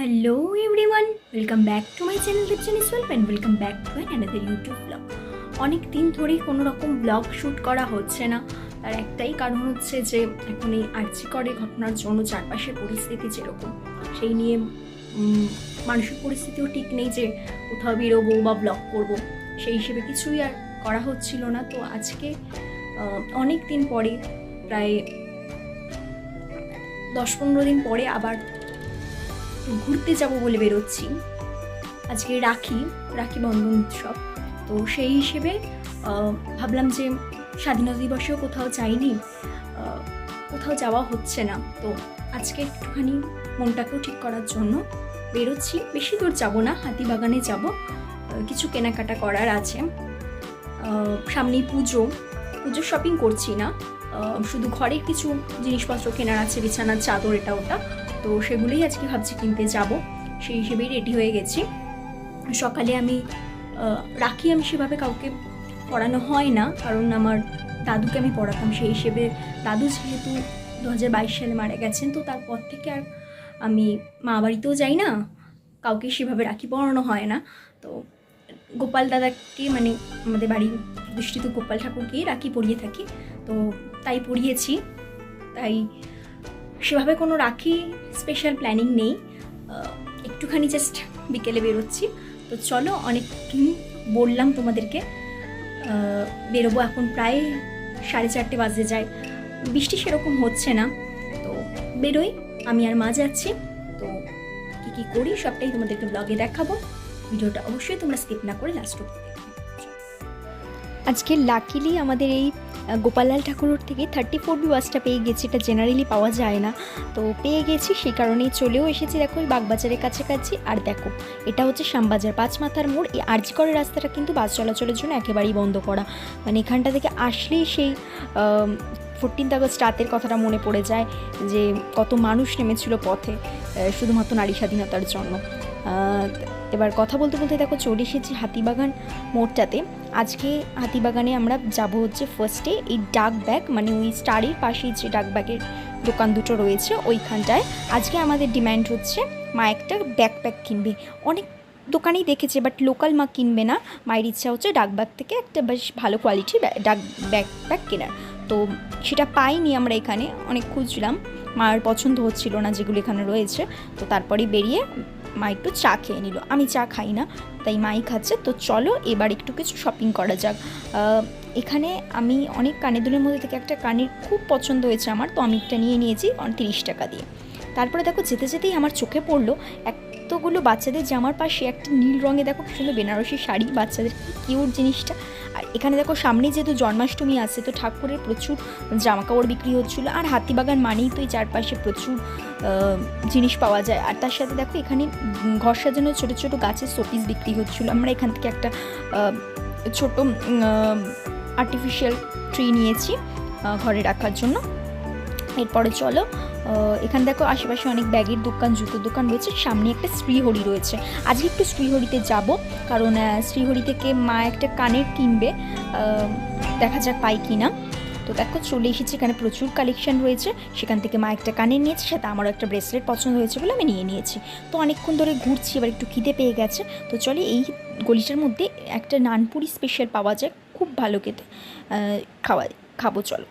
Hello everyone welcome back to my channel রিপচন as well and welcome back to an another YouTube blog অনেক দিন ধরেই কোনো রকম blog shoot করা হচ্ছে না। তার একটাই কারণ হচ্ছে যে, এখন এই আর্চিকরে ঘটনার জন্য চারপাশের পরিস্থিতি যেরকম, সেই নিয়ে মানসিক পরিস্থিতিও ঠিক নেই যে, কোথাও বেরোবো বা ব্লগ করব। সেই হিসেবে কিছুই আর করা হচ্ছিল না। তো আজকে অনেক দিন পরে, প্রায় দশ পনেরো দিন পরে আবার ঘুরতে যাব বলে বেরোচ্ছি। আজকে রাখি রাখি বন্ধন উৎসব। তো সেই হিসেবে ভাবলাম যে স্বাধীনতা দিবসেও কোথাও যাইনি কোথাও যাওয়া হচ্ছে না। তো আজকে একটুখানি মনটাকেও ঠিক করার জন্য বেরোচ্ছি। বেশি দূর যাব না হাতিবাগানে যাব। কিছু কেনাকাটা করার আছে। সামনেই পুজো। পুজোর শপিং করছি না। শুধু ঘরের কিছু জিনিসপত্র কেনার আছে, বিছানার চাদর, এটা ওটা। তো সেগুলোই আজকে ভাবছি কিনতে যাব। সেই হিসেবেই রেডি হয়ে গেছি। সকালে আমি রাখি আমি সেভাবে কাউকে পড়ানো হয় না, কারণ আমার দাদুকে আমি পড়াতাম। সেই হিসেবে দাদু যেহেতু দু হাজার বাইশ সালে মারা গেছেন, তো তারপর থেকে আর আমি মা বাড়িতেও যাই না, কাউকে সেভাবে রাখি পড়ানো হয় না। তো গোপাল দাদাকে মানে আমাদের বাড়ির দৃষ্টিত গোপাল ঠাকুরকেই রাখি পরিয়ে থাকি। তো তাই পড়িয়েছি। তাই সেভাবে কোনো রাখি স্পেশাল প্ল্যানিং নেই। একটুখানি জাস্ট বিকেলে বেরোচ্ছি। তো চলো অনেক বললাম তোমাদেরকে বেরোবো এখন প্রায় সাড়ে চারটে বাজে যায়। বৃষ্টি সেরকম হচ্ছে না। তো বেরোই, আমি আর মা যাচ্ছি। তো কী কী করি, সবটাই তোমাদেরকে ব্লগে দেখাবো। ভিডিওটা অবশ্যই তোমরা স্কিপ না করে লাস্ট অব্দি আজকে লাকিলি আমাদের এই গোপাললাল ঠাকুরের থেকে থার্টি ফোর বি বাসটা পেয়ে গেছি, এটা জেনারেলি পাওয়া যায় না। তো পেয়ে গেছি, সেই কারণেই চলেও এসেছি, দেখো এই বাগবাজারের কাছাকাছি। আর দেখো, এটা হচ্ছে শ্যামবাজার, পাঁচ মাথার মোড়। এই আরজিকরের রাস্তাটা কিন্তু বাস চলাচলের জন্য একেবারেই বন্ধ করা। মানে এখানটা থেকে আসলেই সেই ফোরটিন্থ আগস্ট রাতের কথাটা মনে পড়ে যায় যে কত মানুষ নেমেছিল পথে শুধুমাত্র নারী স্বাধীনতার জন্য। এবার কথা বলতে বলতে দেখো চলে এসেছি হাতিবাগান মোড়টাতে। আজকে হাতিবাগানে আমরা যাব হচ্ছে ফার্স্টে এই ডাক ব্যাগ মানে ওই স্টারের পাশেই যে ডাক ব্যাগের দোকান দুটো রয়েছে, ওইখানটায়। আজকে আমাদের ডিম্যান্ড হচ্ছে মা একটা ব্যাকপ্যাক কিনবে। অনেক দোকানেই দেখেছে বাট লোকাল মা কিনবে না। মায়ের ইচ্ছা হচ্ছে ডাক ব্যাগ থেকে একটা বেশ ভালো কোয়ালিটির ডাক ব্যাকপ্যাক কেনার। তো সেটা পাইনি আমরা এখানে, অনেক খুঁজলাম। মার পছন্দ হচ্ছিল না যেগুলো এখানে রয়েছে। তো তারপরে বেরিয়ে মা একটু চা খেয়ে নিল। আমি চা খাই না, তাই মাই খাচ্ছে। তো চলো এবার একটু কিছু শপিং করা যাক। এখানে আমি অনেক কানের দুলের মধ্যে থেকে একটা কানের খুব পছন্দ হয়েছে আমার, তো আমি একটা নিয়ে নিয়েছি তিরিশ টাকা দিয়ে। তারপরে দেখো যেতে যেতেই আমার চোখে পড়ল এতগুলো বাচ্চাদের জামার পাশে একটা নীল রঙে দেখো কি সুন্দর বেনারসি শাড়ি, বাচ্চাদের কিউট জিনিসটা। আর এখানে দেখো সামনে যেহেতু জন্মাষ্টমী আছে, তো ঠাকুরের প্রচুর জামা কাপড় বিক্রি হচ্ছিল। আর হাতিবাগান মানেই তো এই চারপাশে প্রচুর জিনিস পাওয়া যায়। আর তার সাথে দেখো এখানে ঘর সাজানোর ছোটো ছোটো গাছের শোপিস বিক্রি হচ্ছিল। আমরা এখান থেকে একটা ছোট আর্টিফিশিয়াল ট্রি নিয়েছি ঘরে রাখার জন্য। এরপরে চলো এখানে দেখো আশেপাশে অনেক ব্যাগের দোকান, জুতোর দোকান রয়েছে। সামনে একটা শ্রীহরি রয়েছে। আজকে একটু শ্রীহরিতে যাব, কারণ শ্রীহরি থেকে মা একটা কানের কিনবে। দেখা যাক পাই কি না তো দেখো, চলে এসেছি। এখানে প্রচুর কালেকশন রয়েছে। সেখান থেকে মা একটা কানের নিয়েছে, সাথে আমারও একটা ব্রেসলেট পছন্দ হয়েছে বলে আমি নিয়ে নিয়েছি। তো অনেকক্ষণ ধরে ঘুরছি, এবার একটু খিদে পেয়ে গেছে। তো চলে, এই গলিটার মধ্যে একটা নানপুরি স্পেশাল পাওয়া যায়। খুব ভালো খেতে। খাওয়া, খাব, চলো।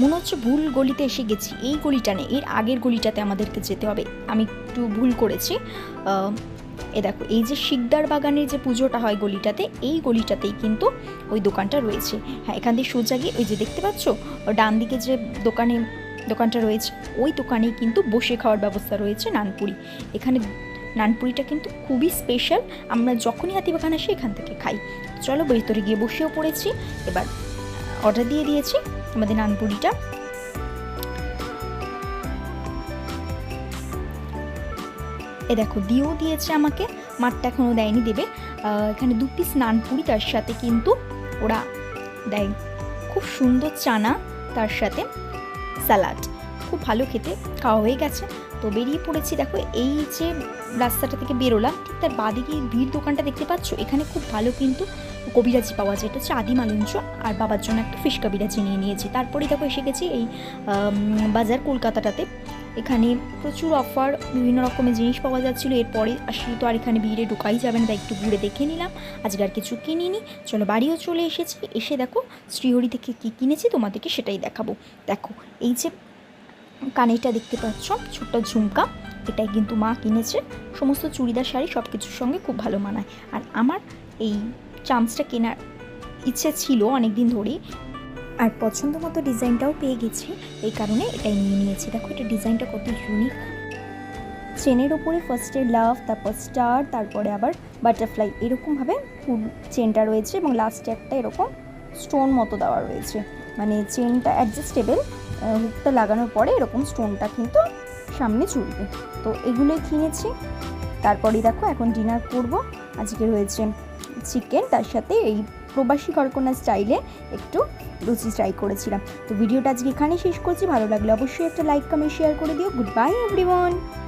মনে হচ্ছে ভুল গলিতে এসে গেছি। এই গলিটা নেই, এর আগের গলিটাতে আমাদেরকে যেতে হবে। আমি একটু ভুল করেছি। এ দেখো, এই যে শিকদার বাগানের যে পুজোটা হয় গলিটাতে, এই গলিটাতেই কিন্তু ওই দোকানটা রয়েছে। হ্যাঁ এখান দিয়ে সোজা গিয়ে ওই যে দেখতে পাচ্ছ? ডান দিকে যে দোকানে, দোকানটা রয়েছে, ওই দোকানেই কিন্তু বসে খাওয়ার ব্যবস্থা রয়েছে নানপুরি। এখানে নানপুরিটা কিন্তু খুবই স্পেশাল আমরা যখনই হাতিবাগান আসি, এখান থেকে খাই। চলো ভেতরে গিয়ে বসেও পড়েছি। এবার অর্ডার দিয়ে দিয়েছি, আমাদের নানপুরিটা। এ দেখো, দিয়েও দিয়েছে আমাকে, মাঠটা এখনও দেয়নি দেবে। এখানে দু পিস নানপুরি, তার সাথে কিন্তু ওরা দেয়। খুব সুন্দর চানা, তার সাথে স্যালাড খুব ভালো খেতে, খাওয়া হয়ে গেছে। তো বেরিয়ে পড়েছি, দেখো, এই যে রাস্তাটা থেকে বেরোলাম, ঠিক তার বাদিকে ভিড় দোকানটা দেখতে পাচ্ছ? এখানে খুব ভালো কিন্তু কবিরাজি পাওয়া যায়। এটা হচ্ছে আদি মালঞ্চ আর বাবার জন্য একটা ফিশ কবিরাজি নিয়ে নিয়েছি। তারপরে দেখো এসে গেছি এই বাজার কলকাতাটাতে। এখানে প্রচুর অফার বিভিন্ন রকমের জিনিস পাওয়া যাচ্ছিল। এরপরে আসলে তো আর এখানে ভিড়ে ঢোকাই যাবে না, তাই একটু ঘুরে দেখে নিলাম। আজকে আর কিছু কিনিনি। চলো বাড়িও চলে এসেছি। এসে দেখো শ্রীহরি থেকে কী কিনেছি তোমাদেরকে সেটাই দেখাবো। দেখো এই যে কানেরটা দেখতে পাচ্ছ, ছোট্ট ঝুমকা। এটাই কিন্তু মা কিনেছে। সমস্ত চুড়িদার শাড়ি সব কিছুর সঙ্গে খুব ভালো মানায়। আর আমার এই চামচটা কেনার ইচ্ছে ছিল অনেক দিন ধরেই। আর পছন্দ মতো ডিজাইনটাও পেয়ে গেছি, এই কারণে এটাই নিয়ে নিয়েছি। দেখো, এটা ডিজাইনটা কত ইউনিক চেনের ওপরে ফার্স্টে লাভ তারপর স্টার তারপরে আবার বাটারফ্লাই এরকমভাবে ফুল চেনটা রয়েছে এবং লাস্টে একটা এরকম স্টোন মতো দেওয়া রয়েছে। মানে চেনটা অ্যাডজাস্টেবল হুকটা লাগানোর পরে এরকম স্টোনটা কিন্তু সামনে চুলবে। তো এগুলোই কিনেছি। তারপরেই দেখো, এখন ডিনার করব। আজকে রয়েছে চিকেন, তার সাথে এই প্রবাসী কড়কনা স্টাইলে একটু লুচি ট্রাই করেছিলাম। তো ভিডিওটা আজকে এখানে শেষ করছি। ভালো লাগলে অবশ্যই একটা লাইক কমেন্ট শেয়ার করে দিও। Good bye everyone